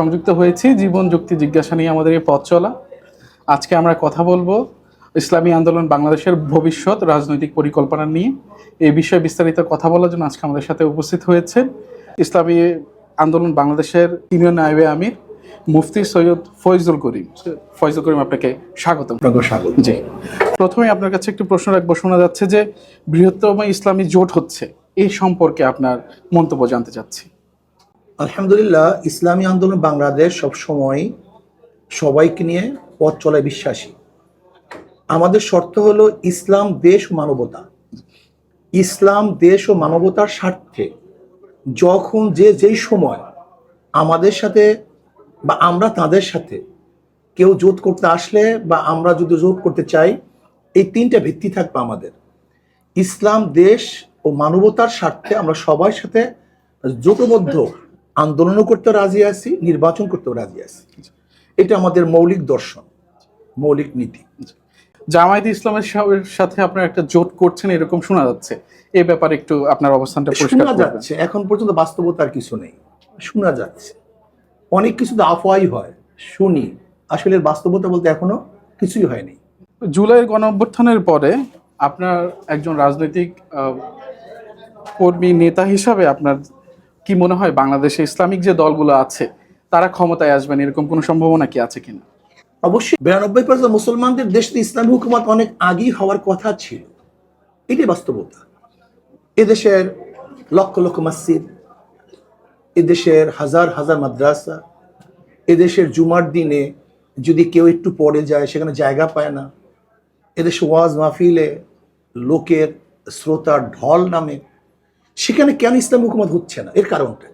সংযুক্ত হয়েছি জীবন যুক্তি জিজ্ঞাসা নিয়ে আমাদের এই পথ চলা। আজকে আমরা কথা বলব ইসলামী আন্দোলন বাংলাদেশের ভবিষ্যৎ রাজনৈতিক পরিকল্পনা নিয়ে। এই বিষয়ে বিস্তারিত কথা বলার জন্য আজকে আমাদের সাথে উপস্থিত হয়েছেন ইসলামী আন্দোলন বাংলাদেশের সিনিয়র নায়েবে আমির মুফতি সৈয়দ ফয়জুল করিম। ফয়জুল করিম আপনাকে স্বাগতম। আপনাকে স্বাগত জি। প্রথমে আপনার কাছে একটু প্রশ্ন রাখব শোনা যাচ্ছে যে বৃহত্তম ইসলামী জোট হচ্ছে এই সম্পর্কে আপনার মন্তব্য জানতে চাচ্ছি। আলহামদুলিল্লাহ, ইসলামী আন্দোলন বাংলাদেশ সবসময় সবাইকে নিয়ে পথ চলায় বিশ্বাসী। আমাদের শর্ত হলো ইসলাম, দেশ ও মানবতা। ইসলাম, দেশ ও মানবতার স্বার্থে যখন যে যেই সময় আমাদের সাথে বা আমরা তাদের সাথে কেউ জোট করতে আসলে বা আমরা যদি জোট করতে চাই, এই তিনটা ভিত্তি থাকবে আমাদের। ইসলাম, দেশ ও মানবতার স্বার্থে আমরা সবার সাথে জোটবদ্ধ আন্দোলনও করতে রাজি আছি নির্বাচন করতেও রাজি আছি। এটা আমাদের মৌলিক দর্শন মৌলিক নীতি। জামায়াত ইসলামের সাথে আপনার একটা জোট করছেন এরকম শোনা যাচ্ছে। এই ব্যাপারে একটু আপনার অবস্থানটা পরিষ্কার শোনা যাচ্ছে এখন পর্যন্ত বাস্তবতার কিছু নেই। শোনা যাচ্ছে। অনেক কিছু তো আফওয়াই হয় শুনি। আসলে বাস্তবতা বলতে এখনও কিছুই হয়নি। জুলাইয়ের গণ অভ্যুত্থানের পরে আপনার একজন রাজনৈতিক আহ, কর্মী নেতা হিসাবে আপনার কি মনে হয় বাংলাদেশে ইসলামিক যে দলগুলো আছে, তারা ক্ষমতায় আসবেন এরকম কোনো সম্ভাবনা কি আছে কিনা? অবশ্যই। বিরানব্বই পার্সেন্ট মুসলমানদের দেশে ইসলামী হুকুমত অনেক আগেই হওয়ার কথা ছিল। এটাই বাস্তবতা। এদেশের লক্ষ লক্ষ মসজিদ এদেশের হাজার হাজার মাদ্রাসা এদেশের জুমার দিনে যদি কেউ একটু পড়ে যায়, সেখানে জায়গা পায় না। এদেশে ওয়াজ মাহফিলে লোকের শ্রোতার ঢল নামে সেখানে কেন ইসলাম হুকুমত হচ্ছে না? এর কারণটা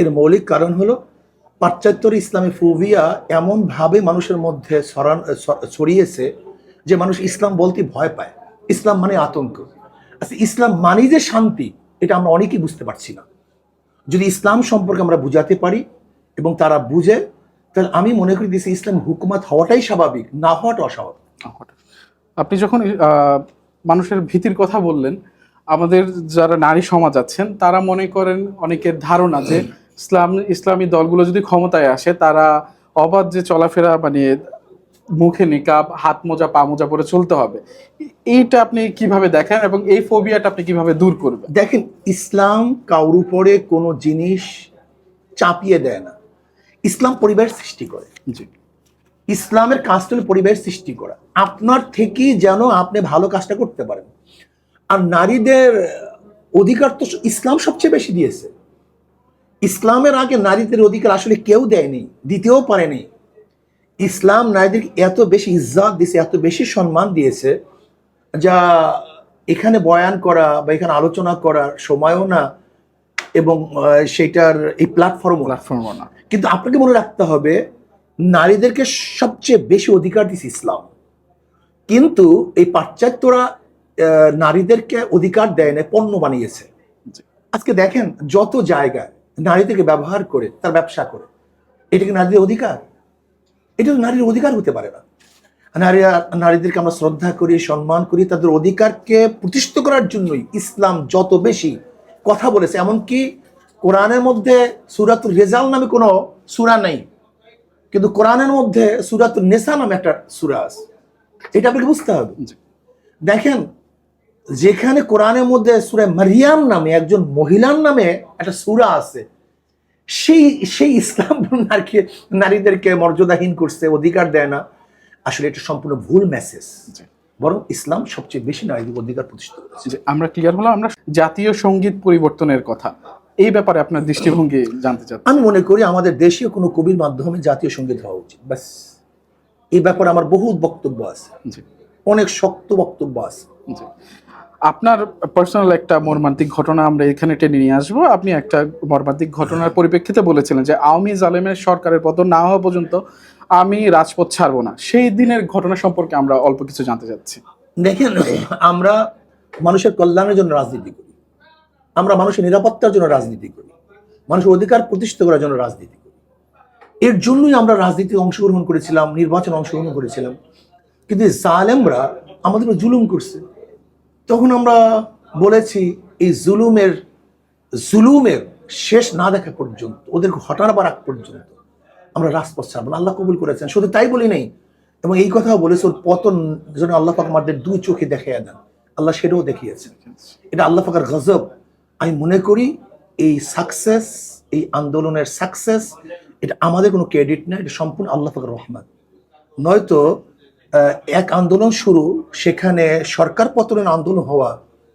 এর মৌলিক কারণ হলো, পাশ্চাত্যের ইসলামী ফোবিয়া এমনভাবে মানুষের মধ্যে ছড়ান ছড়িয়েছে যে মানুষ ইসলাম বলতে ভয় পায়। ইসলাম মানে আতঙ্ক। আচ্ছা ইসলাম মানে যে শান্তি, এটা আমরা অনেকেই বুঝতে পারছি না। যদি ইসলাম সম্পর্কে আমরা বুঝাতে পারি এবং তারা বুঝে, তাহলে আমি মনে করি দিয়েছি ইসলাম হুকুমাত হওয়াটাই স্বাভাবিক, না হওয়াটা অস্বাভাবিক। আপনি যখন মানুষের ভীতির কথা বললেন আমাদের যারা নারী সমাজ আছেন তারা মনে করেন অনেকের ধারণা যে ইসলাম ইসলামী দলগুলো যদি ক্ষমতায় আসে তারা অবাধ যে চলাফেরা মানে মুখে নিকাব হাত মোজা পা মোজা পরে চলতে হবে। এইটা আপনি কীভাবে দেখেন এবং এই ফোবিয়াটা আপনি কীভাবে দূর করবেন? দেখেন ইসলাম কাউর উপরে কোনো জিনিস চাপিয়ে দেয় না। ইসলাম পরিবার সৃষ্টি করে। জি। ইসলামের কাজটা হলো পরিবেশ সৃষ্টি করা। আপনার থেকেই যেন আপনি ভালো কাজটা করতে পারেন। আর নারীদের অধিকার তো ইসলাম সবচেয়ে বেশি দিয়েছে। ইসলামের আগে নারীদের অধিকার আসলে কেউ দেয়নি দিতেও পারেনি। ইসলাম নারীদের এত বেশি ইজ্জত দিয়েছে এত বেশি সম্মান দিয়েছে যা এখানে বয়ান করা বা এখানে আলোচনা করার সময়ও না এবং সেটার এই প্ল্যাটফর্মও না। প্ল্যাটফর্ম না। কিন্তু আপনাকে মনে রাখতে হবে নারীদেরকে সবচেয়ে বেশি অধিকার দিচ্ছে ইসলাম। কিন্তু এই পাশ্চাত্যরা নারীদেরকে অধিকার দেয় না পণ্য বানিয়েছে। আজকে দেখেন যত জায়গায় নারীদেরকে ব্যবহার করে তার ব্যবসা করে এটা কি নারীদের অধিকার? এটা তো নারীর অধিকার হতে পারে না। নারীরা নারীদেরকে আমরা শ্রদ্ধা করি সম্মান করি তাদের অধিকারকে প্রতিষ্ঠিত করার জন্যই ইসলাম যত বেশি কথা বলেছে। এমনকি কোরআনের মধ্যে সুরাতুল রেজাল নামে কোনো সুরা নেই কিন্তু কোরআনের মধ্যে সুরাতুল নেশা নামে একটা সুরা আছে। এটা আপনাকে বুঝতে হবে। দেখেন যেখানে কোরআনের মধ্যে সুরা মারিয়াম নামে একজন মহিলার নামে একটা সুরা আছে সেই সেই ইসলাম নারীকে নারীদেরকে মর্যাদাহীন করছে অধিকার দেয় না। আসলে এটা সম্পূর্ণ ভুল মেসেজ বরং ইসলাম সবচেয়ে বেশি নারীদের অধিকার প্রতিষ্ঠিত করেছে। আমরা ক্লিয়ার হলাম আমরা জাতীয় সংগীত পরিবর্তনের কথা। এই ব্যাপারে আপনার দৃষ্টিভঙ্গি জানতে চাচ্ছি। আমি মনে করি আমাদের দেশীয় কোনো কবির মাধ্যমে জাতীয় সংগীত হওয়া উচিত। ব্যাস। এই ব্যাপারে আমার বহু বক্তব্য আছে। অনেক শক্ত বক্তব্য আছে। আপনার পার্সোনাল একটা মর্মান্তিক ঘটনা আমরা এখানে টেনে নিয়ে আসব। আপনি একটা মর্মান্তিক ঘটনার পরিপ্রেক্ষিতে বলেছিলেন যে আওয়ামী জালেমের সরকারের পতন না হওয়া পর্যন্ত আমি রাজপথ ছাড়বো না। সেই দিনের ঘটনা সম্পর্কে আমরা অল্প কিছু জানতে চাচ্ছি। দেখেন আমরা মানুষের কল্যাণের জন্য রাজনীতি করি। আমরা মানুষের নিরাপত্তার জন্য রাজনীতি করি। মানুষের অধিকার প্রতিষ্ঠিত করার জন্য রাজনীতি করি। এর জন্যই আমরা রাজনীতি অংশগ্রহণ করেছিলাম নির্বাচন অংশগ্রহণ করেছিলাম। কিন্তু জালেমরা আমাদের জুলুম করছে। তখন আমরা বলেছি, এই জুলুমের জুলুমের শেষ না দেখা পর্যন্ত ওদেরকে হটানোর আগ পর্যন্ত আমরা রাজপথ ছাড়বো আল্লাহ কবুল করেছেন। শুধু তাই বলি নাই, এবং এই কথাও বলেছে, ওর পতন যেন আল্লাহ পাক আমাদের দুই চোখে দেখিয়ে দেন। আল্লাহ সেটাও দেখিয়েছেন। এটা আল্লাহ পাকের গজব। আমি মনে করি, এই সাকসেস এই আন্দোলনের সাকসেস এটা আমাদের কোনো ক্রেডিট না, এটা সম্পূর্ণ আল্লাহ পাকের রহমান নয়তো এক আন্দোলন শুরু সেখানে সরকার পতনের আন্দোলন হওয়া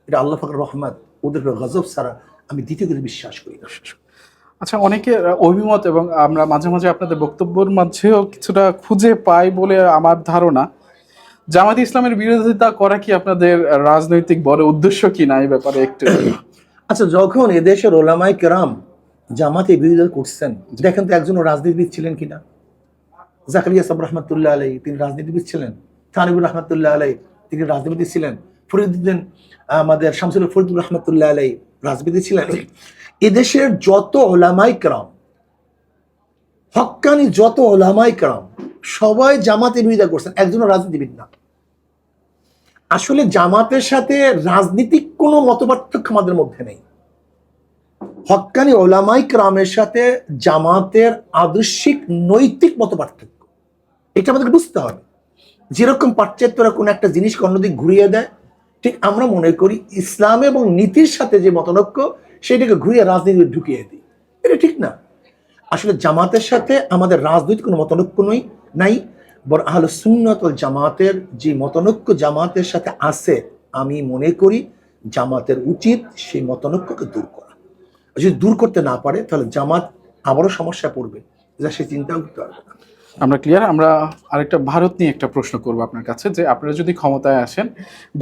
এটা আল্লাহ পাকের রহমান ওদের গজব ছাড়া আমি দ্বিতীয় কিছু বিশ্বাস করি না। আচ্ছা অনেকের অভিমত এবং আমরা মাঝে মাঝে আপনাদের বক্তব্যের মাঝেও কিছুটা খুঁজে পাই বলে আমার ধারণা। জামাত ইসলামের বিরোধিতা করা কি আপনাদের রাজনৈতিক বড় উদ্দেশ্য কি না এই ব্যাপারে একটু? আচ্ছা যখন এদেশের ওলামাই কেরাম জামাতে বিরোধিতা করছেন দেখেন তো একজন রাজনীতিবিদ ছিলেন কিনা? জাকারিয়া সাব রহমতুল্লাহ আলাই তিনি রাজনীতিবিদ ছিলেন। তানিবুর রহমতুল্লাহ আলাই তিনি রাজনীতিবিদ ছিলেন। ফরিদুদ্দিন আমাদের শামসুল ফরিদুর রহমতুল্লাহ আলাই রাজনীতি ছিলেন। এদেশের যত ওলামাই কেরাম হক্কানি যত ওলামাই কেরাম, সবাই জামাতে বিরোধিতা করছেন একজন রাজনীতিবিদ না। আসলে জামাতের সাথে রাজনীতিক কোনো মতপার্থক্য আমাদের মধ্যে নেই। হক্কানি ওলামাই ক্রামের সাথে জামাতের আদর্শিক নৈতিক মতপার্থক্য। এটা আমাদের বুঝতে হবে। যেরকম পাশ্চাত্যরা কোনো একটা জিনিসকে অন্যদিক ঘুরিয়ে দেয়, ঠিক আমরা মনে করি ইসলাম এবং নীতির সাথে যে মতনৈক্য, সেটাকে ঘুরিয়ে রাজনীতি ঢুকিয়ে দিই। এটা ঠিক না। আসলে জামাতের সাথে আমাদের রাজনৈতিক কোনো মতনৈক্য নই, নাই, বর আহল সুন্নত জামাতের যে মতনৈক্য জামাতের সাথে আছে, আমি মনে করি জামাতের উচিত সেই মতনৈক্যকে দূর করা। যদি দূর করতে না পারে, তাহলে জামাত আবারও সমস্যা পড়বে। যা সে চিন্তাও করতে পারবে না। আমরা ক্লিয়ার আমরা আরেকটা ভারত নিয়ে একটা প্রশ্ন করব আপনার কাছে, যে আপনারা যদি ক্ষমতায় আসেন,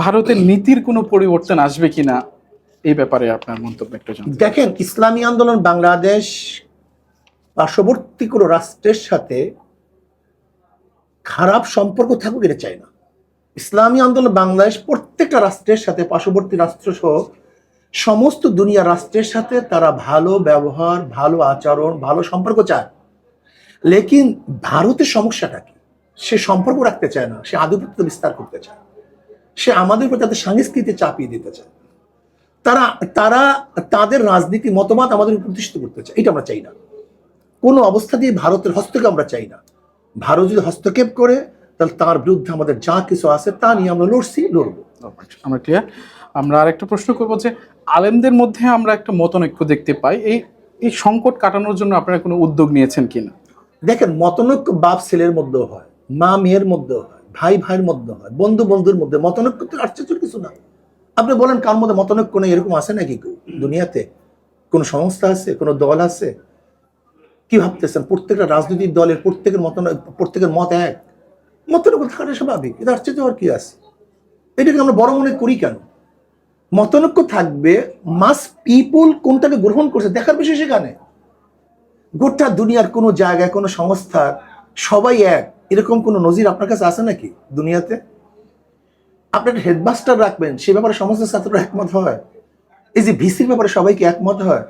ভারতের নীতির কোনো পরিবর্তন আসবে কিনা? এই ব্যাপারে আপনার মন্তব্য একটু দেখেন, ইসলামী আন্দোলন বাংলাদেশ পার্শ্ববর্তী কোনো রাষ্ট্রের সাথে খারাপ সম্পর্ক থাকুক এটা চাই না। ইসলামী আন্দোলন বাংলাদেশ প্রত্যেকটা রাষ্ট্রের সাথে, পার্শ্ববর্তী রাষ্ট্র সহ সমস্ত দুনিয়া রাষ্ট্রের সাথে তারা ভালো ব্যবহার, ভালো আচরণ, ভালো সম্পর্ক চায়। লেকিন ভারতের সমস্যাটা কি? সে সম্পর্ক রাখতে চায় না, সে আধিপত্য বিস্তার করতে চায়। সে আমাদের উপর তাদের সংস্কৃতি চাপিয়ে দিতে চায়। তারা তারা তাদের রাজনীতি মতবাদ আমাদের প্রতিষ্ঠিত করতে চায়। এটা আমরা চাই না। কোনো অবস্থা দিয়ে ভারতের হস্তক্ষেপ আমরা চাই না। ভারত যদি হস্তক্ষেপ করে, তাহলে তার বিরুদ্ধে আমাদের যা কিছু আছে, তা নিয়ে আমরা লড়ছি, লড়বো। আমরা ক্লিয়ার আমরা আরেকটা প্রশ্ন করব যে, আলেমদের মধ্যে আমরা একটা মতনৈক্য দেখতে পাই। এই এই সংকট কাটানোর জন্য আপনারা কোনো উদ্যোগ নিয়েছেন কিনা? দেখেন, মতনৈক্য বাপ ছেলের মধ্যেও হয়, মা মেয়ের মধ্যেও হয়, ভাই ভাইয়ের মধ্যে হয়, বন্ধু বন্ধুর মধ্যে। মতনৈক্য তো আশ্চর্যের কিছু না। আপনি বলেন, কার মধ্যে মতনৈক্য নেই? এরকম আছে নাকি দুনিয়াতে কোনো সংস্থা আছে, কোনো দল আছে? কি ভাবতেছেন? প্রত্যেকটা রাজনৈতিক দলের প্রত্যেকের মত প্রত্যেকের মত এক। মতনৈক্য থাকাটা স্বাভাবিক, এটা আশ্চর্য হওয়ার কি আছে? এটাকে আমরা বড় মনে করি কেন? মতনৈক্য থাকবে, মাস পিপুল কোনটাকে গ্রহণ করছে? দেখার বিষয় সেখানে। গোটা দুনিয়ার কোনো জায়গায়, কোনো সংস্থা, সবাই এক। এরকম কোনো নজির আপনার কাছে আছে নাকি দুনিয়াতে? আপনার হেডমাস্টার রাখবেন, সে ব্যাপারে সমস্ত ছাত্ররা একমত হয়। এই যে ভিসির ব্যাপারে সবাইকে একমত হয়,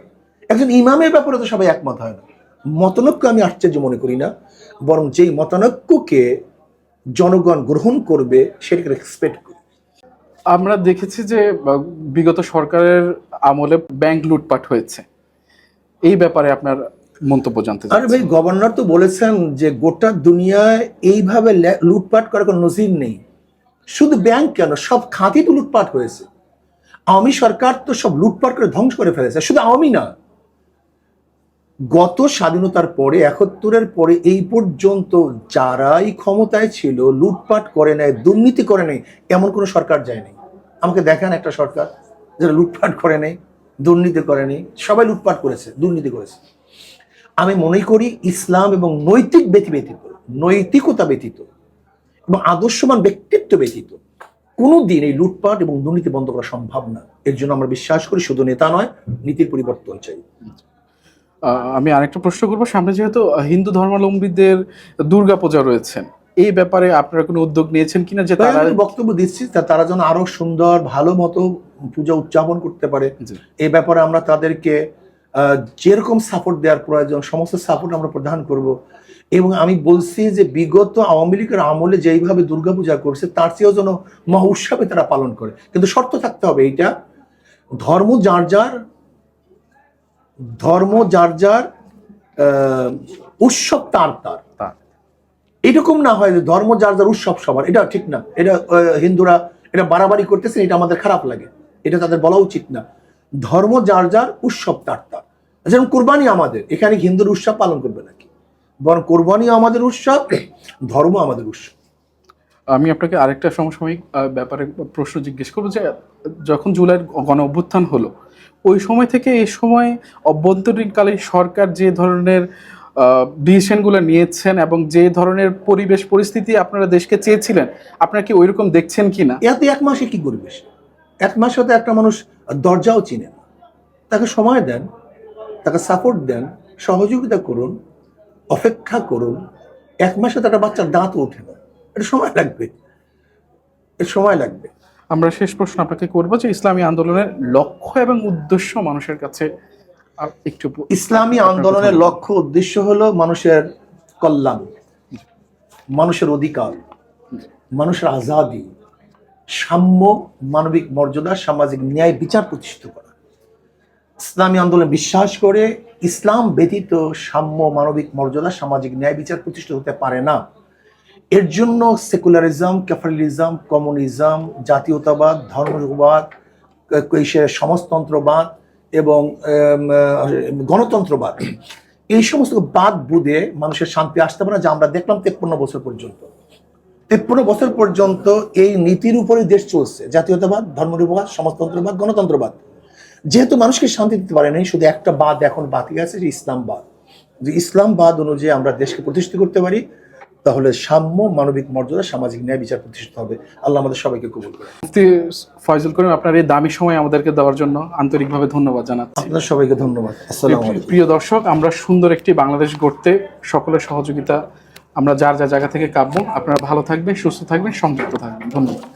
একজন ইমামের ব্যাপারে তো সবাই একমত হয় না। মতনৈক্য আমি আশ্চর্য মনে করি না, বরং যেই মতনৈক্যকে জনগণ গ্রহণ করবে, সেটাকে রেসপেক্ট করি। আমরা দেখেছি যে বিগত সরকারের আমলে ব্যাংক লুটপাট হয়েছে। এই ব্যাপারে আপনার মন্তব্য জানতে আরে ভাই গভর্নর তো বলেছেন যে গোটা দুনিয়ায় এইভাবে লুটপাট করার কোনো নজির নেই। শুধু ব্যাংক কেন? সব খাতই তো লুটপাট হয়েছে। আওয়ামী সরকার তো সব লুটপাট করে ধ্বংস করে ফেলেছে শুধু আওয়ামী না। গত স্বাধীনতার পরে একাত্তরের পরে এই পর্যন্ত যারাই ক্ষমতায় ছিল লুটপাট করে নেয় দুর্নীতি করে নেয় এমন কোনো সরকার যায় যায়নি আমাকে দেখান একটা সরকার যারা লুটপাট করে নেই দুর্নীতি করে নেই সবাই লুটপাট করেছে দুর্নীতি করেছে। আমি মনে করি ইসলাম এবং নৈতিক ব্যতি ব্যতীত নৈতিকতা ব্যতীত এবং আদর্শমান ব্যক্তিত্ব ব্যতীত কোনো দিন এই লুটপাট এবং দুর্নীতি বন্ধ করা সম্ভব না। এর জন্য আমরা বিশ্বাস করি শুধু নেতা নয় নীতির পরিবর্তন চাই। আমি আরেকটা প্রশ্ন করব। সামনে যেহেতু হিন্দু ধর্মাবলম্বীদের দুর্গা পূজা রয়েছেন এই ব্যাপারে আপনারা কোনো উদ্যোগ নিয়েছেন কিনা যে তারা বক্তব্য দিচ্ছি তারা যেন আরও সুন্দর ভালো মতো পূজা উদযাপন করতে পারে। এই ব্যাপারে আমরা তাদেরকে যেরকম সাপোর্ট দেওয়ার প্রয়োজন সমস্ত সাপোর্ট আমরা প্রদান করব। এবং আমি বলছি যে বিগত আওয়ামী লীগের আমলে যেইভাবে দুর্গাপূজা করছে তার চেয়েও যেন মহা উৎসবে তারা পালন করে। কিন্তু শর্ত থাকতে হবে এইটা ধর্ম যার যার ধর্ম যার যার আহ, উৎসব তার তার। এরকম না হয় যে ধর্ম যার যার উৎসব সবার। এটা ঠিক না। এটা হিন্দুরা এটা বাড়াবাড়ি করতেছে এটা আমাদের খারাপ লাগে। এটা তাদের বলা উচিত না। ধর্ম যার যার উৎসব তার তার। যেমন কোরবানি আমাদের এখানে হিন্দুর উৎসব পালন করবে নাকি? বরং কোরবানি আমাদের উৎসব ধর্ম আমাদের উৎসব। আমি আপনাকে আরেকটা সমসাময়িক ব্যাপারে প্রশ্ন জিজ্ঞেস করব যে যখন জুলাইয়ের গণ অভ্যুত্থান হলো ওই সময় থেকে এই সময় অভ্যন্তরীণকালে সরকার যে ধরনের ডিসিশনগুলো নিয়েছেন এবং যে ধরনের পরিবেশ পরিস্থিতি আপনারা দেশকে চেয়েছিলেন আপনারা কি ওইরকম দেখছেন কি না এতে এক মাসে কি করবে সে এক মাসে তো একটা মানুষ দরজাও চিনে না। তাকে সময় দেন তাকে সাপোর্ট দেন সহযোগিতা করুন অপেক্ষা করুন। এক মাসে তো একটা বাচ্চার দাঁত ওঠে না। এটা সময় লাগবে। এটা সময় লাগবে। আমরা শেষ প্রশ্ন আপনাকে করব যে ইসলামী আন্দোলনের লক্ষ্য এবং উদ্দেশ্য মানুষের কাছে একটু ইসলামী আন্দোলনের লক্ষ্য উদ্দেশ্য হলো মানুষের কল্যাণ মানুষের অধিকার মানুষের আজাদি। সাম্য মানবিক মর্যাদা, সামাজিক ন্যায় বিচার প্রতিষ্ঠিত করা। ইসলামী আন্দোলন বিশ্বাস করে ইসলাম ব্যতীত সাম্য মানবিক মর্যাদা, সামাজিক ন্যায় বিচার প্রতিষ্ঠিত হতে পারে না। এর জন্য সেকুলারিজম ক্যাফালিজম কমিউনিজম, জাতীয়তাবাদ ধর্মবাদ সমাজতন্ত্রবাদ এবং গণতন্ত্রবাদ, এই সমস্ত বাদ বুধে মানুষের শান্তি আসতে পারে না, যা আমরা দেখলাম তেপ্পন্ন বছর পর্যন্ত। তেপ্পন্ন বছর পর্যন্ত এই নীতির উপরেই দেশ চলছে। জাতীয়তাবাদ ধর্মনিরপবাদ সমাজতন্ত্রবাদ গণতন্ত্রবাদ। যেহেতু মানুষকে শান্তি দিতে পারে নাই শুধু একটা বাদ এখন বাকি আছে যে ইসলামবাদ। যে ইসলামবাদ অনুযায়ী আমরা দেশকে প্রতিষ্ঠিত করতে পারি তাহলে সাম্য মানবিক মর্যাদা সামাজিক ন্যায় বিচার প্রতিষ্ঠিত হবে। আল্লাহ আমাদের সবাইকে কবুল করে ফয়জুল করিম আপনার এই দামি সময় আমাদেরকে দেওয়ার জন্য আন্তরিকভাবে ধন্যবাদ জানাচ্ছি। আপনাদের সবাইকে ধন্যবাদ। আসসালামু প্রিয় দর্শক আমরা সুন্দর একটি বাংলাদেশ গড়তে সকলের সহযোগিতা আমরা যার যা জায়গা থেকে কাঁপবো আপনারা ভালো থাকবেন সুস্থ থাকবেন সংযুক্ত থাকবেন। ধন্যবাদ।